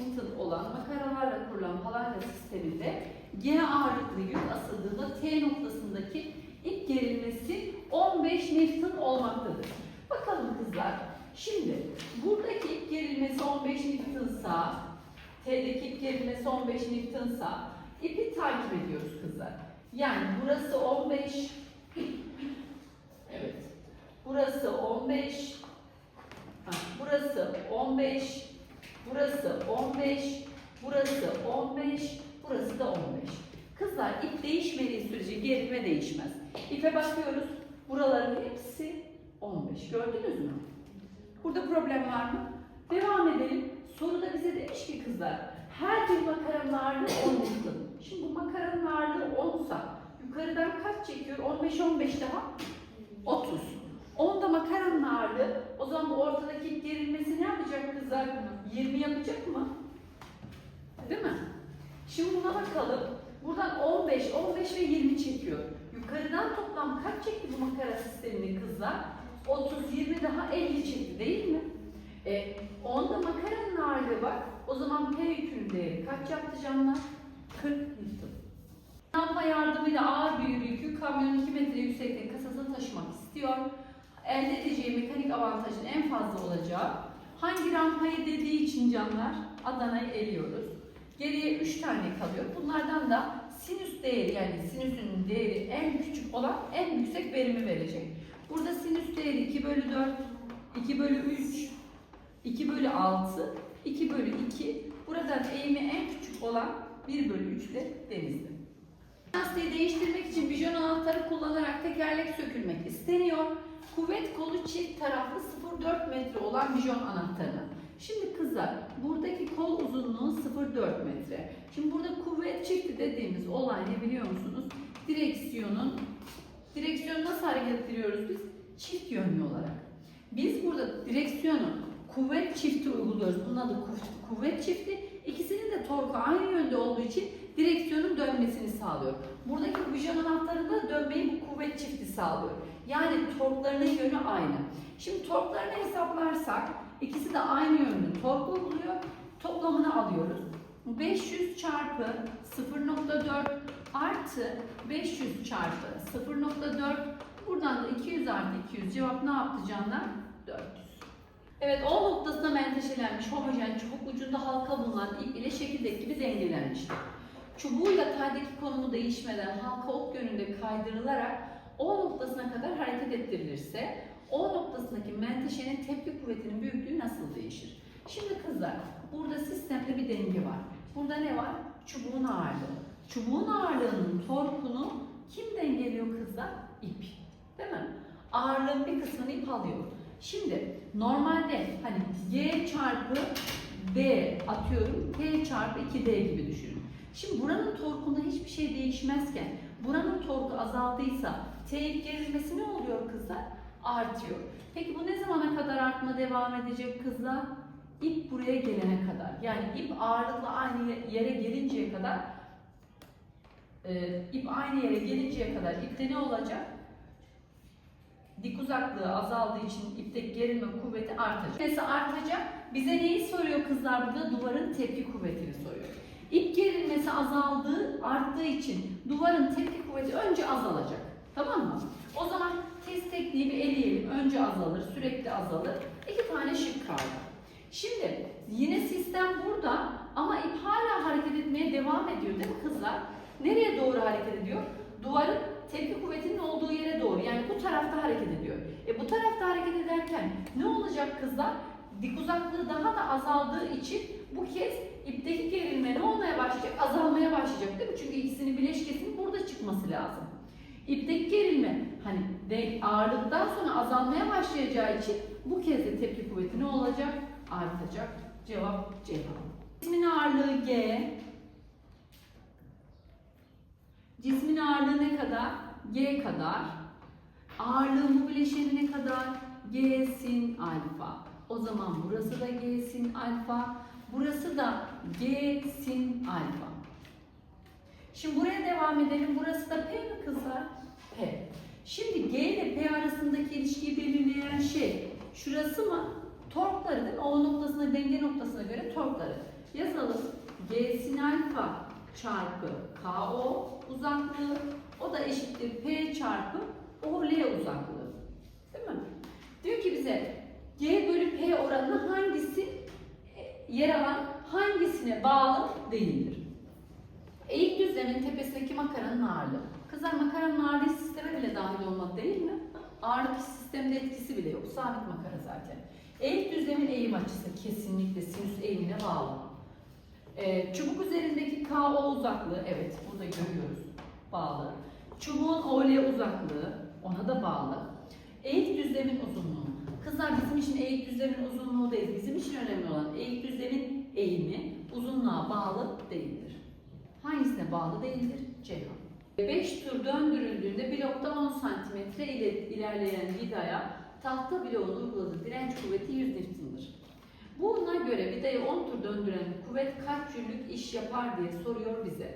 Newton olan makaralarla kurulan palanka sisteminde G ağırlıklı yük asıldığında T noktasındaki ip gerilmesi 15 Newton olmaktadır. Bakalım kızlar. Şimdi buradaki ip gerilmesi 15 Newton'sa, T'deki ip gerilmesi 15 Newton'sa ipi takip ediyoruz kızlar. Yani burası 15, evet. Burası 15, ha, burası 15, burası 15, burası 15, burası da 15. Kızlar ip değişmediği sürece gerilme değişmez. İpe bakıyoruz. Buraların hepsi 15. Gördünüz mü? Burada problem var mı? Devam edelim. Soruda bize demiş ki kızlar her bir makaranın ağırlığı 10 Newton. Şimdi bu makaranın ağırlığı 10 sa yukarıdan kaç çekiyor? 15 15 daha 30. 10 da makaranın ağırlığı. O zaman bu ortadaki gerilmesi ne yapacak kızlar? 20 yapacak mı? Değil mi? Şimdi buna bakalım. Buradan 15, 15 ve 20 çekiyor. Yukarıdan toplam kaç çekti bu makara sistemini kızlar? 30, 20 daha 50 çekti değil mi? E, onda makaranın ağırlığı var. O zaman P yükünün kaç yaptı canlar? 40 Newton. Rampa yardımıyla ağır bir yükü kamyonun 2 metre yüksekliğe kasasına taşımak istiyor. Elde edeceği mekanik avantajın en fazla olacağı hangi rampayı dediği için canlar Adana'yı eliyoruz. Geriye 3 tane kalıyor. Bunlardan da sinüs değeri yani sinüsün değeri en küçük olan en yüksek verimi verecek. Burada sinüs değeri 2 bölü 4, 2 bölü 3, 2 bölü 6, 2 bölü 2. Buradan eğimi en küçük olan 1 bölü 3 ile denizli. Lastiği değiştirmek için bijon anahtarı kullanarak tekerlek sökülmek isteniyor. Kuvvet kolu çift taraflı 0,4 metre olan bijon anahtarı. Şimdi kızlar buradaki kol uzunluğu 0,4 metre. Şimdi burada kuvvet çifti dediğimiz olay ne biliyor musunuz? Direksiyonun direksiyonu nasıl hareket ettiriyoruz biz? Çift yönlü olarak. Biz burada direksiyonu kuvvet çifti uyguluyoruz. Bunun adı kuv- kuvvet çifti. İkisinin de torku aynı yönde olduğu için direksiyonun dönmesini sağlıyor. Buradaki bijon anahtarında dönmeyi bu kuvvet çifti sağlıyor. Yani torklarının yönü aynı. Şimdi torklarını hesaplarsak ikisi de aynı yönde tork uyguluyor. Toplamını alıyoruz. 500 çarpı 0.4 artı 500 çarpı 0.4 buradan da 200 artı 200 cevap ne yaptı canlar? 400. Evet O noktasına menteşelenmiş homojen çubuk ucunda halka bulunan ip ile şekildeki gibi dengelenmiştir. Çubuğu yataydaki konumu değişmeden halka ok yönünde kaydırılarak O noktasına kadar hareket ettirilirse O noktasındaki menteşenin tepki kuvvetinin büyüklüğü nasıl değişir? Şimdi kızlar burada sistemde bir denge var. Burada ne var? Çubuğun ağırlığı. Çubuğun ağırlığının torkunu kim dengeliyor kızlar? İp. Değil mi? Ağırlığın bir kısmını ip alıyor. Şimdi normalde hani y çarpı d atıyorum t çarpı 2d gibi düşünün. Şimdi buranın torkunda hiçbir şey değişmezken buranın torku azaldıysa t ip gerilmesi ne oluyor kızlar? Artıyor. Peki bu ne zamana kadar artma devam edecek kızlar? İp buraya gelene kadar. Yani ip ağırlıkla aynı yere gelinceye kadar e, ip aynı yere gelinceye kadar ipte ne olacak? dik uzaklığı azaldığı için ipteki gerilme kuvveti artacak. Neyse artacak. Bize neyi soruyor kızlar burada? Duvarın tepki kuvvetini soruyor. İp gerilmesi azaldığı, arttığı için duvarın tepki kuvveti önce azalacak. Tamam mı? O zaman test tekniği bir eleyelim. Önce azalır, sürekli azalır. İki tane şık kaldı. Şimdi yine sistem burada ama ip hala hareket etmeye devam ediyor değil mi kızlar? Nereye doğru hareket ediyor? Duvarın tepki kuvvetinin olduğu yere doğru. Yani bu tarafta hareket ediyor. E bu tarafta hareket ederken ne olacak kızlar? Dik uzaklığı daha da azaldığı için bu kez ipteki gerilme ne olmaya başlayacak? Azalmaya başlayacak değil mi? Çünkü ikisinin bileşkesinin burada çıkması lazım. İpteki gerilme hani de ağırlıktan sonra azalmaya başlayacağı için bu kez de tepki kuvveti ne olacak? Artacak. Cevap C. Cismin ağırlığı G. Cismin ağırlığı ne kadar? G kadar. Ağırlığın bu bileşeni ne kadar? G sin alfa. O zaman burası da G sin alfa. Burası da G sin alfa. Şimdi buraya devam edelim. Burası da P mi kızlar? P. Şimdi G ile P arasındaki ilişkiyi belirleyen şey şurası mı? Torkları değil mi? O noktasına, denge noktasına göre torkları. Yazalım. G sin alfa çarpı KO uzaklığı. O da eşittir P çarpı OL uzaklığı. Değil mi? Diyor ki bize G bölü P oranı hangisi e, yer alan hangisine bağlı değildir? Eğik düzlemin tepesindeki makaranın ağırlığı. Kızlar makaranın ağırlığı sisteme bile dahil olmak değil mi? Ağırlık sistemde etkisi bile yok. Sabit makara zaten. Eğik düzlemin eğim açısı kesinlikle sinüs eğimine bağlı. Ee, çubuk üzerindeki KO uzaklığı, evet burada görüyoruz, bağlı. Çubuğun OL uzaklığı, ona da bağlı. Eğik düzlemin uzunluğu. Kızlar bizim için eğik düzlemin uzunluğu değil, bizim için önemli olan eğik düzlemin eğimi uzunluğa bağlı değildir. Hangisine bağlı değildir? Ceyhan. 5 tur döndürüldüğünde blokta 10 cm ile ilerleyen vidaya tahta bloğun uyguladığı direnç kuvveti 100 Newton'dır. Buna göre vidayı 10 tur döndüren kuvvet kaç jüllük iş yapar diye soruyor bize.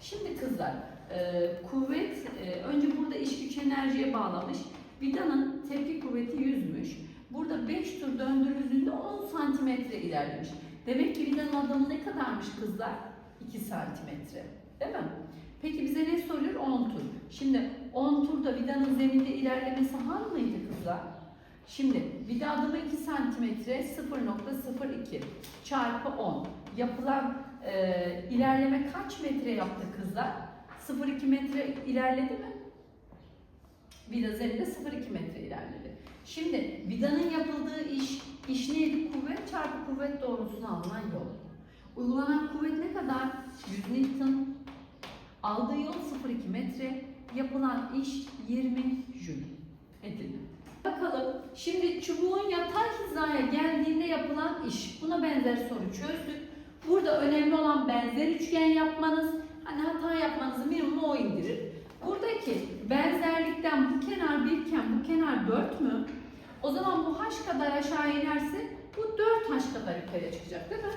Şimdi kızlar, e, kuvvet e, önce burada iş güç enerjiye bağlamış. Vidanın tepki kuvveti 100'müş. Burada 5 tur döndürüldüğünde 10 santimetre ilerlemiş. Demek ki vidanın adamı ne kadarmış kızlar? 2 santimetre. Değil mi? Peki bize ne soruyor? 10 tur. Şimdi 10 turda vidanın zeminde ilerlemesi han mıydı kızlar? Şimdi vida adımı 2 santimetre 0.02 çarpı 10. Yapılan e, ilerleme kaç metre yaptı kızlar? 0.2 metre ilerledi mi? Vida zeminde 0.2 metre ilerledi. Şimdi vidanın yapıldığı iş, iş neydi? Kuvvet çarpı kuvvet doğrultusuna alınan yol. Uygulanan kuvvet ne kadar? 100 Newton. Aldığı yol 0.2 metre. Yapılan iş 20 jül edildi. Bakalım şimdi çubuğun yatay hizaya geldiğinde yapılan iş. Buna benzer soru çözdük. Burada önemli olan benzer üçgen yapmanız. Hani hata yapmanızı minimum o indirir. Buradaki benzerlikten bu kenar birken bu kenar 4 mü? O zaman bu h kadar aşağı inerse bu 4h kadar yukarıya çıkacak değil mi?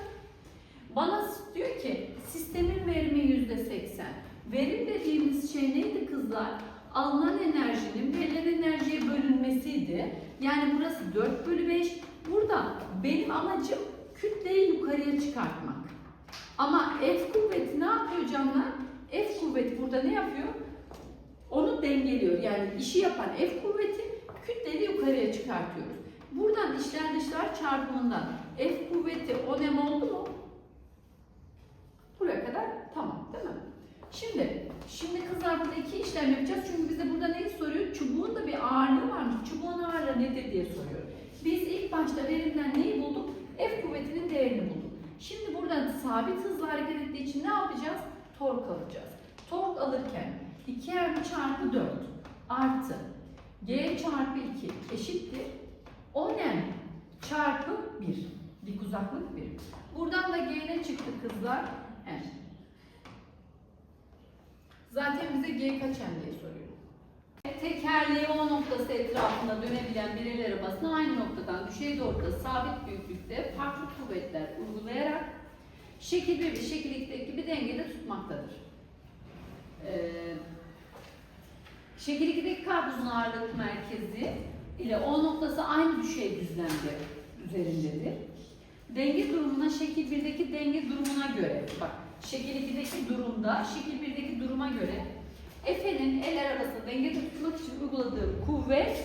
Bana diyor ki sistemin verimi yüzde seksen. Verim dediğimiz şey neydi kızlar? Alınan enerjinin verilen enerjiye bölünmesiydi. Yani burası 4 bölü 5. Burada benim amacım kütleyi yukarıya çıkartmak. Ama F kuvveti ne yapıyor canlar? F kuvveti burada ne yapıyor? Onu dengeliyor. Yani işi yapan F kuvveti kütleyi yukarıya çıkartıyoruz. Buradan işler dışlar çarpımından F kuvveti 10 m oldu mu? Buraya kadar tamam değil mi? Şimdi, şimdi kızlar burada iki işlem yapacağız. Çünkü bize burada neyi soruyor? Çubuğun da bir ağırlığı varmış. Çubuğun ağırlığı nedir diye soruyor. Biz ilk başta verimden neyi bulduk? F kuvvetinin değerini bulduk. Şimdi burada sabit hızla hareket ettiği için ne yapacağız? Tork alacağız. Tork alırken 2m çarpı 4 artı g çarpı 2 eşittir 10m çarpı 1. Dik uzaklık 1. Buradan da g ne çıktı kızlar? M. Zaten bize G kaç M diye soruyor. Tekerleği O noktası etrafında dönebilen bir el arabasına aynı noktadan düşey doğrultuda sabit büyüklükte farklı kuvvetler uygulayarak şekil 1 ve şekil 2'deki bir dengede tutmaktadır. Ee, şekil 2'deki karpuzun ağırlık merkezi ile O noktası aynı düşey düzlemde üzerindedir. Denge durumuna şekil 1'deki denge durumuna göre bak şekil 2'deki durumda şekil 1'deki duruma göre Efe'nin el arabasını dengede tutmak için uyguladığı kuvvet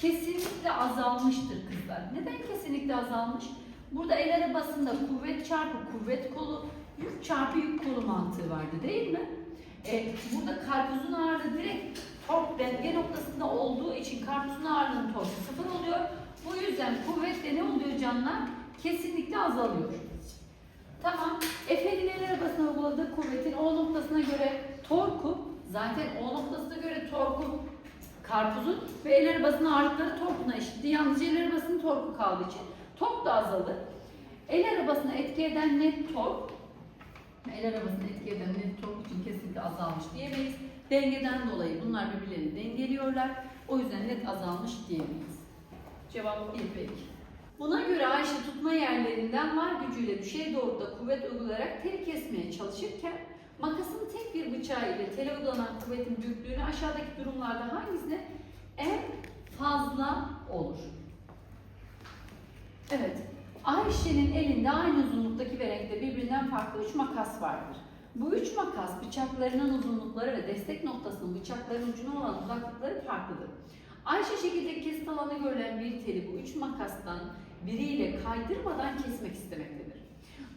kesinlikle azalmıştır kızlar. Neden kesinlikle azalmış? Burada el arabasında kuvvet çarpı kuvvet kolu, yük çarpı yük kolu mantığı vardı değil mi? E, burada karpuzun ağırlığı direkt tork denge noktasında olduğu için karpuzun ağırlığının torku sıfır oluyor. Bu yüzden kuvvetle ne oluyor canlar? Kesinlikle azalıyor. Tamam. Efe'nin el arabasına uyguladığı kuvvetin O noktasına göre torku, zaten O noktasına göre torku karpuzun ve el arabasının ağırlıkları torkuna eşitti. Yalnızca el arabasının torku kaldığı için tork da azalır. El arabasına etki eden net tork, el arabasına etki eden net tork için kesinlikle azalmış diyemeyiz. Dengeden dolayı bunlar birbirlerini dengeliyorlar. O yüzden net azalmış diyemeyiz. Cevap 1 ve 2. Buna göre Ayşe tutma yerlerinden var gücüyle düşey doğrultuda kuvvet uygulayarak teli kesmeye çalışırken makasın tek bir bıçağı ile tele uygulanan kuvvetin büyüklüğünü aşağıdaki durumlarda hangisine en fazla olur? Evet. Ayşe'nin elinde aynı uzunluktaki ve renkte birbirinden farklı üç makas vardır. Bu üç makas bıçaklarının uzunlukları ve destek noktasının bıçakların ucuna olan uzaklıkları farklıdır. Ayşe şekildeki kesit alanı görülen bir teli bu üç makastan biriyle kaydırmadan kesmek istemektedir.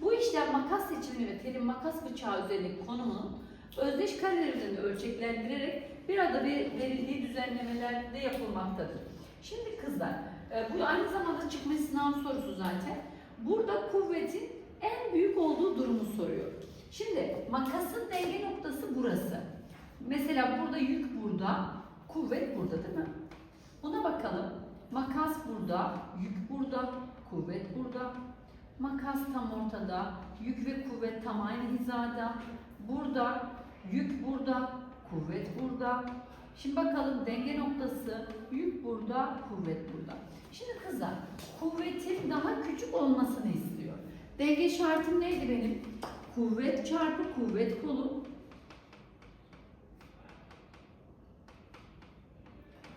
Bu işlem makas seçimini ve telin makas bıçağı üzerindeki konumunu özdeş kareler üzerinde ölçeklendirerek bir arada ver- verildiği düzenlemelerde yapılmaktadır. Şimdi kızlar, e, bu aynı zamanda çıkma sınav sorusu zaten. Burada kuvvetin en büyük olduğu durumu soruyor. Şimdi makasın denge noktası burası. Mesela burada yük burada, kuvvet burada değil mi? Buna bakalım. Makas burada, yük burada, kuvvet burada. Makas tam ortada, yük ve kuvvet tam aynı hizada. Burada, yük burada, kuvvet burada. Şimdi bakalım denge noktası, yük burada, kuvvet burada. Şimdi kızlar, kuvvetin daha küçük olmasını istiyor. Denge şartım neydi benim? Kuvvet çarpı kuvvet kolu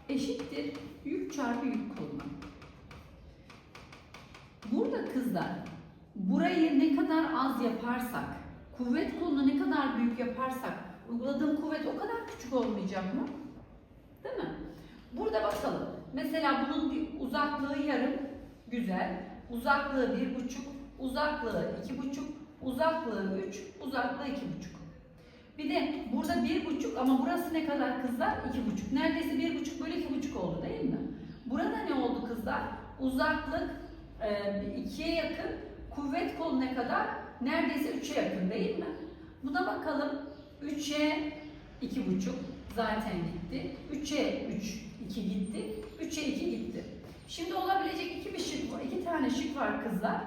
eşittir yük çarpı yük koluna. Burada kızlar burayı ne kadar az yaparsak, kuvvet kolunu ne kadar büyük yaparsak uyguladığım kuvvet o kadar küçük olmayacak mı? Değil mi? Burada bakalım. Mesela bunun uzaklığı yarım, güzel. Uzaklığı bir buçuk, uzaklığı iki buçuk, uzaklığı üç, uzaklığı iki buçuk. Bir de burada bir buçuk ama burası ne kadar kızlar? İki buçuk. Neredeyse bir buçuk bölü iki buçuk oldu değil mi? Burada ne oldu kızlar? Uzaklık e, ikiye yakın, kuvvet kolu ne kadar? Neredeyse üçe yakın değil mi? Buna bakalım. Üçe iki buçuk zaten gitti. Üçe üç, iki gitti. Üçe iki gitti. Şimdi olabilecek iki bir şık var. iki tane şık var kızlar.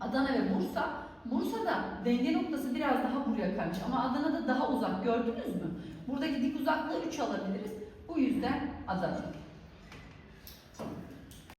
Adana ve Bursa. Bursa'da denge noktası biraz daha buraya kaymış ama Adana'da daha uzak gördünüz mü? Buradaki dik uzaklığı 3 alabiliriz. Bu yüzden Adana.